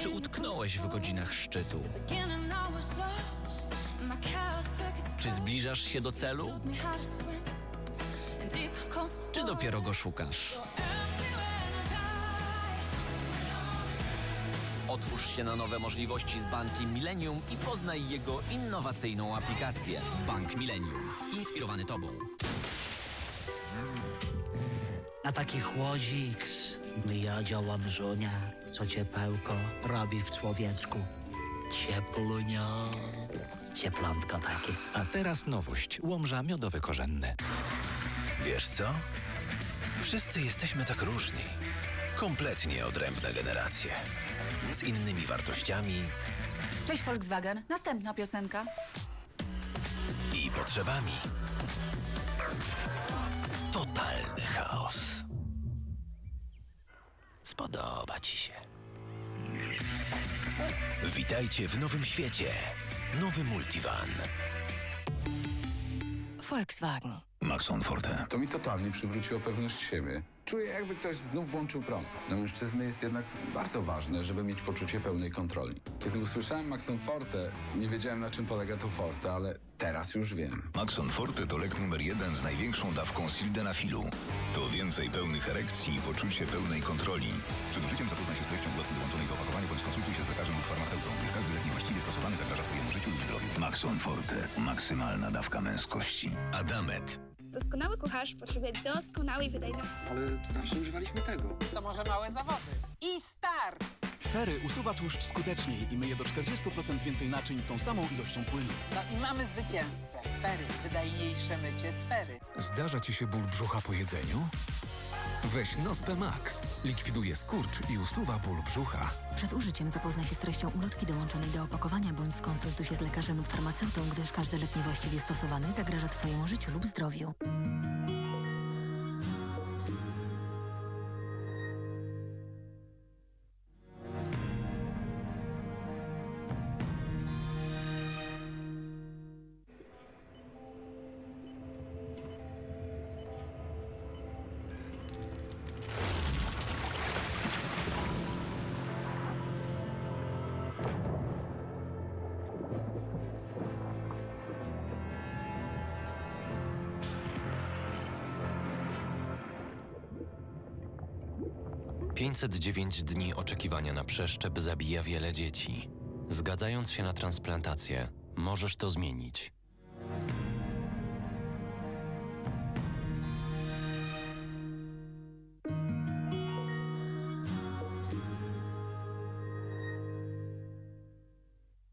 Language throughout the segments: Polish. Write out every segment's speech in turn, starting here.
Czy utknąłeś w godzinach szczytu? Czy zbliżasz się do celu? Czy dopiero go szukasz? Otwórz się na nowe możliwości z Bankiem Millennium i poznaj jego innowacyjną aplikację. Bank Millennium. Inspirowany Tobą. Na taki chłodziks ja działam żonia, co ciepełko robi w człowieczku. Cieplunia, cieplantka takie. A teraz nowość. Łomża miodowe korzenny. Wiesz co? Wszyscy jesteśmy tak różni. Kompletnie odrębne generacje. Z innymi wartościami Cześć Volkswagen, następna piosenka. i potrzebami. Totalny chaos. Spodoba ci się. Witajcie w nowym świecie. Nowy Multivan. Volkswagen. Maxon Forte. To mi totalnie przywróciło pewność siebie. Czuję, jakby ktoś znów włączył prąd. Dla mężczyzny jest jednak bardzo ważne, żeby mieć poczucie pełnej kontroli. Kiedy usłyszałem Maxon Forte, nie wiedziałem na czym polega to Forte, ale teraz już wiem. Maxon Forte to lek numer jeden z największą dawką sildenafilu. To więcej pełnych erekcji i poczucie pełnej kontroli. Przed użyciem zapoznaj się z treścią ulotki dołączonej do opakowania bądź konsultuj się z lekarzem lub farmaceutą, gdyż każdy lek niewłaściwie stosowany zagraża Twojemu życiu lub zdrowiu. Maxon Forte. Maksymalna dawka męskości. Adamet. Doskonały kucharz potrzebuje doskonałej wydajności. Ale zawsze używaliśmy tego. To może małe zawody. I start! Fery usuwa tłuszcz skuteczniej i myje do 40% więcej naczyń tą samą ilością płynu. No i mamy zwycięzcę. Fery. Wydajniejsze mycie sfery. Zdarza ci się ból brzucha po jedzeniu? Weź Nospe Max. Likwiduje skurcz i usuwa ból brzucha. Przed użyciem zapoznaj się z treścią ulotki dołączonej do opakowania bądź skonsultuj się z lekarzem lub farmaceutą, gdyż każdy lek niewłaściwie stosowany zagraża Twojemu życiu lub zdrowiu. Pięćset dziewięć dni oczekiwania na przeszczep zabija wiele dzieci. Zgadzając się na transplantację, możesz to zmienić.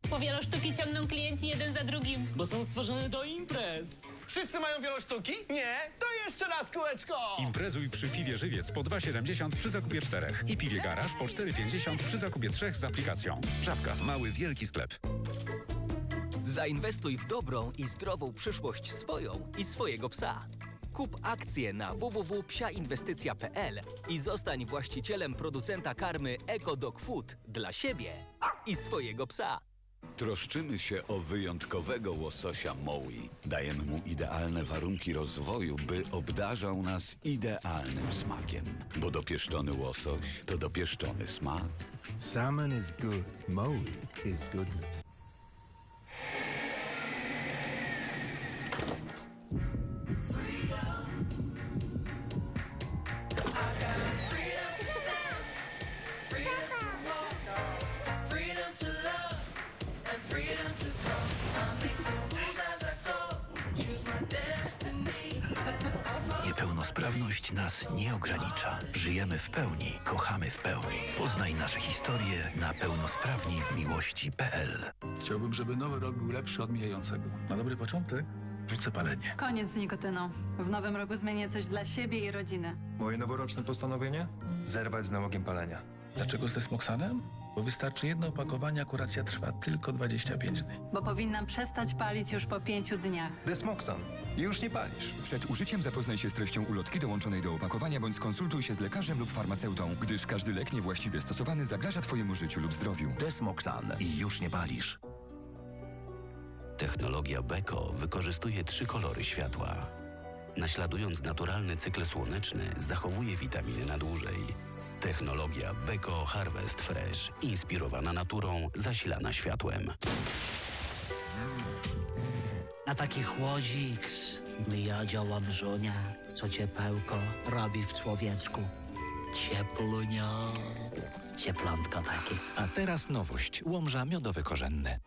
Po wielosztuki ciągną klienci jeden za drugim. Bo są stworzone do imprez. Wszyscy mają wielosztuki? Nie? To jeszcze raz kółeczko! Imprezuj przy piwie żywiec po 2,70 przy zakupie czterech i piwie garaż po 4,50 przy zakupie trzech z aplikacją. Żabka, mały, wielki sklep. Zainwestuj w dobrą i zdrową przyszłość swoją i swojego psa. Kup akcje na www.psiainwestycja.pl i zostań właścicielem producenta karmy EcoDog Food dla siebie i swojego psa. Troszczymy się o wyjątkowego łososia Mowi. Dajemy mu idealne warunki rozwoju, by obdarzał nas idealnym smakiem. Bo dopieszczony łosoś to dopieszczony smak. Salmon is good. Moe is goodness. Niepełnosprawność nas nie ogranicza. Żyjemy w pełni, kochamy w pełni. Poznaj nasze historie na pełnosprawni w miłości.pl. Chciałbym, żeby nowy rok był lepszy od mijającego. Na dobry początek rzucę palenie. Koniec z nikotyną. W nowym roku zmienię coś dla siebie i rodziny. Moje noworoczne postanowienie? Zerwać z nałogiem palenia. Dlaczego z Desmoxanem? Bo wystarczy jedno opakowanie, a kuracja trwa tylko 25 dni. Bo powinnam przestać palić już po pięciu dniach. Desmoxan. Już nie palisz. Przed użyciem zapoznaj się z treścią ulotki dołączonej do opakowania bądź skonsultuj się z lekarzem lub farmaceutą, gdyż każdy lek niewłaściwie stosowany zagraża Twojemu życiu lub zdrowiu. Desmoxan i już nie palisz. Technologia Beko wykorzystuje trzy kolory światła. Naśladując naturalny cykl słoneczny, zachowuje witaminy na dłużej. Technologia Beko Harvest Fresh. Inspirowana naturą, zasilana światłem. Na taki chłodzik ja działam żonia, co ciepełko robi w człowieczku. Cieplunia, cieplanko takie. A teraz nowość. Łomża miodowy korzenny.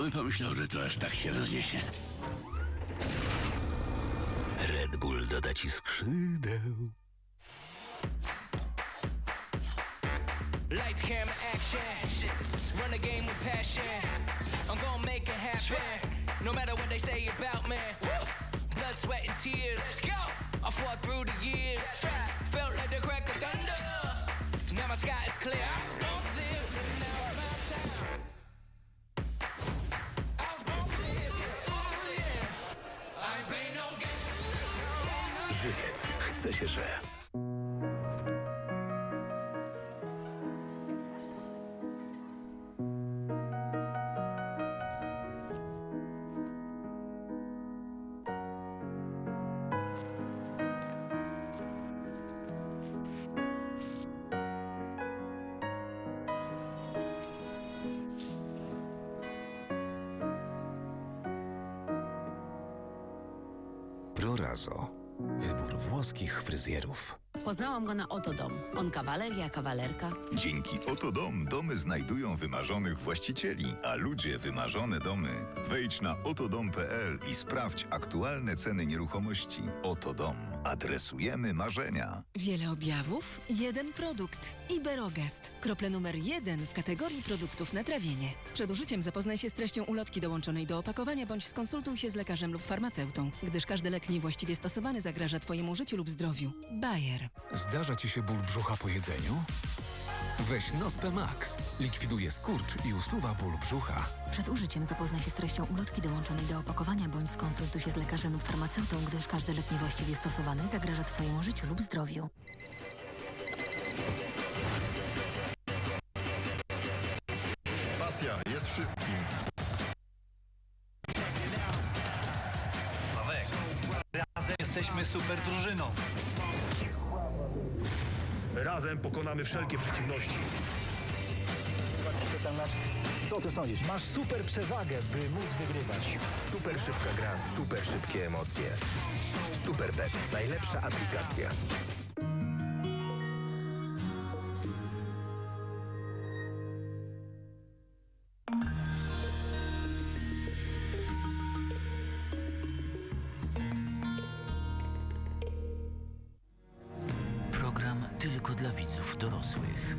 Kto by pomyślał, że to aż tak się rozniesie? Red Bull doda ci skrzydeł. Lights, camera, action. Run the game with passion. I'm gonna make it happen. No matter what they say about me. Blood, sweat, and tears. I fought through the years. Felt like the crack of thunder. Now my sky is clear. Się, że... Prorazo. Wybór włoskich fryzjerów. Poznałam go na Otodom. On kawaler, ja kawalerka. Dzięki Oto Dom domy znajdują wymarzonych właścicieli, a ludzie wymarzone domy. Wejdź na otodom.pl i sprawdź aktualne ceny nieruchomości. Oto Dom. Adresujemy marzenia. Wiele objawów, jeden produkt. Iberogast. Krople numer jeden w kategorii produktów na trawienie. Przed użyciem zapoznaj się z treścią ulotki dołączonej do opakowania bądź skonsultuj się z lekarzem lub farmaceutą, gdyż każdy lek niewłaściwie stosowany zagraża Twojemu życiu lub zdrowiu. Bayer. Zdarza ci się ból brzucha po jedzeniu? Weź Nospe Max. Likwiduje skurcz i usuwa ból brzucha. Przed użyciem zapoznaj się z treścią ulotki dołączonej do opakowania bądź skonsultuj się z lekarzem lub farmaceutą, gdyż każdy lek niewłaściwie stosowany zagraża Twojemu życiu lub zdrowiu. Pasja jest wszystkim. Razem jesteśmy super drużyną. Razem pokonamy wszelkie przeciwności. Co ty sądzisz? Masz super przewagę, by móc wygrywać. Super szybka gra, super szybkie emocje. Superbet, najlepsza aplikacja. Tylko dla widzów dorosłych.